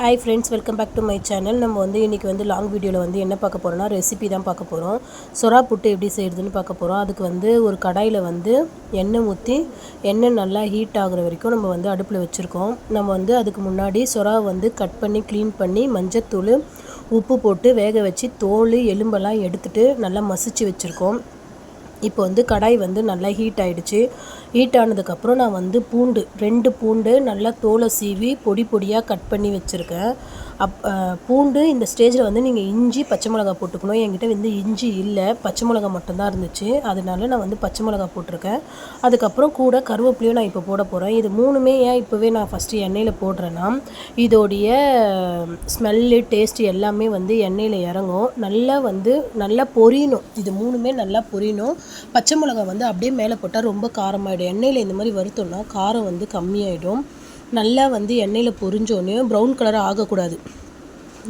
Hi friends welcome back to my channel நம்ம வந்து இன்றைக்கி வந்து லாங் வீடியோவில் வந்து என்ன பார்க்க போகிறோம்னா ரெசிபி தான் பார்க்க போகிறோம் சொரா புட்டு எப்படி செய்கிறதுன்னு பார்க்க போகிறோம் அதுக்கு வந்து ஒரு கடாயில் வந்து எண்ணெய் ஊற்றி எண்ணெய் நல்லா ஹீட் ஆகிற வரைக்கும் நம்ம வந்து அடுப்பில் வச்சுருக்கோம். நம்ம வந்து அதுக்கு முன்னாடி சொரா வந்து கட் பண்ணி க்ளீன் பண்ணி மஞ்சத்தூள் உப்பு போட்டு வேக வச்சு தோல் எலும்பெல்லாம் எடுத்துகிட்டு நல்லா மசிச்சு வச்சுருக்கோம். இப்போ வந்து கடாய் வந்து நல்லா ஹீட் ஆகிடுச்சு ஹீட் ஆனதுக்கப்புறம் நான் வந்து பூண்டு ரெண்டு பூண்டு நல்லா தோலை சீவி பொடி பொடியாக கட் பண்ணி வச்சுருக்கேன். அப் பூண்டு இந்த ஸ்டேஜில் வந்து நீங்கள் இஞ்சி பச்சை மிளகா போட்டுக்கணும். என்கிட்ட வந்து இஞ்சி இல்லை. பச்சை மிளகா மட்டும்தான் இருந்துச்சு. அதனால நான் வந்து பச்சை மிளகா போட்டிருக்கேன். அதுக்கப்புறம் கூட கருவேப்பிலையும் நான் இப்போ போட போகிறேன் இது மூணுமே ஏன் இப்போவே நான் ஃபஸ்ட்டு எண்ணெயில் போடுறேன்னா இதோடைய ஸ்மெல்லு டேஸ்ட் எல்லாமே வந்து எண்ணெயில் இறங்கும். நல்லா வந்து நல்லா பொரியணும். இது மூணுமே நல்லா பொரியணும். பச்சை மிளகா வந்து அப்படியே மேலே போட்டால் ரொம்ப காரமாகிடும் எண்ணெயில் இந்த மாதிரி வருத்தோம்னா காரம் வந்து கம்மியாயிடும். நல்லா வந்து எண்ணெயில் பொரிஞ்சோன்னே ப்ரௌன் கலராக ஆகக்கூடாது.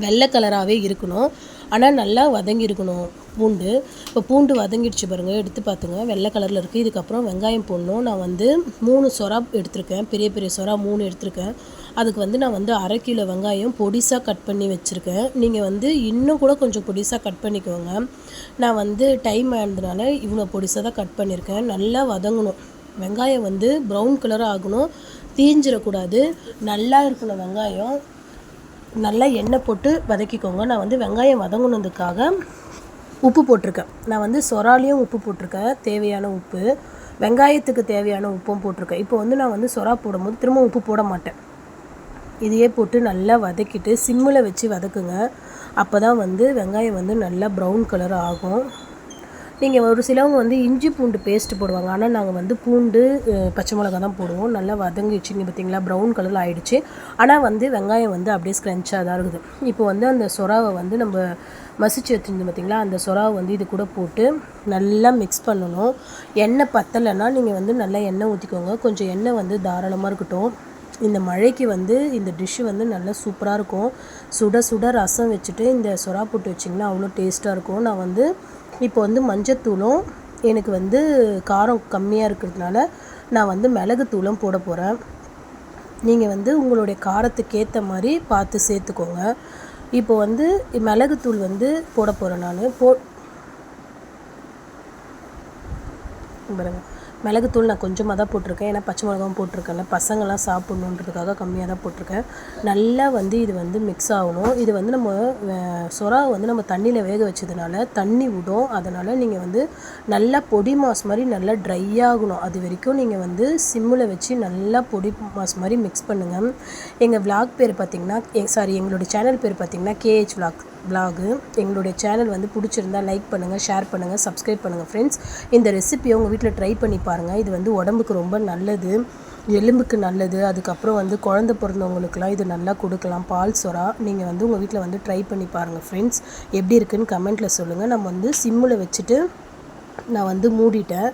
வெள்ளை கலராகவே இருக்கணும். ஆனால் நல்லா வதங்கி இருக்கணும். பூண்டு. இப்போ பூண்டு வதங்கிடுச்சு பாருங்கள் எடுத்து பார்த்துங்க வெள்ளை கலரில் இருக்குது இதுக்கப்புறம் வெங்காயம் போடணும். நான் வந்து மூணு சொரா எடுத்திருக்கேன். பெரிய பெரிய சொரா மூணு எடுத்திருக்கேன். அதுக்கு வந்து நான் வந்து அரை கிலோ வெங்காயம் பொடிசாக கட் பண்ணி வச்சுருக்கேன். நீங்கள் வந்து இன்னும் கூட கொஞ்சம் பொடிசாக கட் பண்ணிக்கோங்க. நான் வந்து டைம் ஆனதுனால இவ்வளோ பொடிசாக தான் கட் பண்ணியிருக்கேன் நல்லா வதங்கணும். வெங்காயம் வந்து ப்ரௌன் கலராக ஆகணும். தீஞ்சிடக்கூடாது நல்லா இருக்கணும் வெங்காயம். நல்லா எண்ணெய் போட்டு வதக்கிக்கோங்க. நான் வந்து வெங்காயம் வதங்கினதுக்காக உப்பு போட்டிருக்கேன். நான் வந்து சொராலையும் உப்பு போட்டிருக்கேன். தேவையான உப்பு. வெங்காயத்துக்கு தேவையான உப்பும் போட்டிருக்கேன். இப்போ வந்து நான் வந்து சொரா போடும்போது திரும்ப உப்பு போட மாட்டேன். இதையே போட்டு நல்லா வதக்கிட்டு சிம்மில் வச்சு வதக்குங்க. அப்போ தான் வந்து வெங்காயம் வந்து நல்லா ப்ரௌன் கலர் ஆகும். நீங்கள் ஒரு சிலவங்க வந்து இஞ்சி பூண்டு பேஸ்ட் போடுவாங்க. ஆனால் நாங்கள் வந்து பூண்டு பச்சை மிளகா தான் போடுவோம். நல்லா வதங்கிடுச்சிங்க பார்த்தீங்களா ப்ரௌன் கலரில் ஆகிடுச்சு ஆனால் வந்து வெங்காயம் வந்து அப்படியே ஸ்க்ரன்ச்சாக தான் இருக்குது. இப்போ வந்து அந்த சொராவை வந்து நம்ம மசிச்சு வச்சுருந்து பார்த்திங்களா அந்த சொராவை வந்து இது கூட போட்டு நல்லா மிக்ஸ் பண்ணணும். எண்ணெய் பத்தலைன்னா நீங்கள் வந்து நல்லா எண்ணெய் ஊற்றிக்கோங்க கொஞ்சம் எண்ணெய் வந்து தாராளமாக இருக்கட்டும். இந்த மழைக்கு வந்து இந்த டிஷ்ஷு வந்து நல்லா சூப்பராக இருக்கும். சுட சுட ரசம் வச்சுட்டு இந்த சொரா போட்டு வச்சிங்கன்னா அவ்வளோ டேஸ்ட்டாக இருக்கும். நான் வந்து இப்போ வந்து மஞ்சத்தூளும் எனக்கு வந்து காரம் கம்மியாக இருக்கிறதுனால நான் வந்து மிளகுத்தூளும் போட போகிறேன் நீங்கள் வந்து உங்களுடைய காரத்துக்கு ஏற்ற மாதிரி பார்த்து சேர்த்துக்கோங்க. இப்போ வந்து மிளகுத்தூள் வந்து போட போகிறேன் நான். போ பாருங்கள் மிளகுத்தூள் நான் கொஞ்சமாக தான் போட்டிருக்கேன். ஏன்னா பச்சை மிளகாவும் போட்டிருக்கேன்ல. பசங்கள்லாம் சாப்பிட்ணுன்றதுக்காக கம்மியாக தான் போட்டிருக்கேன். நல்லா வந்து இது வந்து மிக்ஸ் ஆகணும். இது வந்து நம்ம சொரா வந்து நம்ம தண்ணியில் வேக வச்சதுனால தண்ணி விடும். அதனால் நீங்கள் வந்து நல்லா பொடி மாஸ் மாதிரி நல்லா ட்ரை ஆகணும். அது வரைக்கும் நீங்கள் வந்து சிம்மில் வச்சு நல்லா பொடி மாஸ் மாதிரி மிக்ஸ் பண்ணுங்கள் எங்கள் விளாக் பேர் பார்த்திங்கன்னா சாரி எங்களுடைய சேனல் பேர் பார்த்திங்கன்னா கேஹெச் விளாக் விலாகு எங்களுடைய சேனல் வந்து பிடிச்சிருந்தா லைக் பண்ணுங்கள் ஷேர் பண்ணுங்கள் சப்ஸ்கிரைப் பண்ணுங்கள் ஃப்ரெண்ட்ஸ் இந்த ரெசிபியை உங்கள் வீட்டில் ட்ரை பண்ணி பாருங்கள் இது வந்து உடம்புக்கு ரொம்ப நல்லது எலும்புக்கு நல்லது அதுக்கப்புறம் வந்து குழந்த பிறந்தவங்களுக்குலாம் இது நல்லா கொடுக்கலாம். பால் சொரா நீங்கள் வந்து உங்கள் வீட்டில் வந்து ட்ரை பண்ணி பாருங்கள் ஃப்ரெண்ட்ஸ் எப்படி இருக்குதுன்னு கமெண்ட்டில் சொல்லுங்கள் நம்ம வந்து சிம்மில் வச்சுட்டு நான் வந்து மூடிட்டேன்.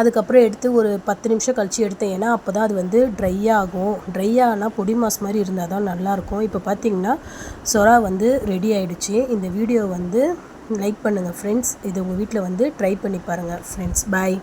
அதுக்கப்புறம் எடுத்து ஒரு பத்து நிமிஷம் கழித்து எடுத்தேன். ஏன்னா அப்போ தான் அது வந்து ட்ரை ஆகும். ட்ரை ஆனால் பொடி மாஸ் மாதிரி இருந்தால் தான் நல்லாயிருக்கும். இப்போ பார்த்திங்கன்னா சொரா வந்து ரெடி ஆகிடுச்சு இந்த வீடியோ வந்து லைக் பண்ணுங்கள் ஃப்ரெண்ட்ஸ் இது உங்கள் வீட்டில் வந்து ட்ரை பண்ணி பாருங்கள் ஃப்ரெண்ட்ஸ் பாய்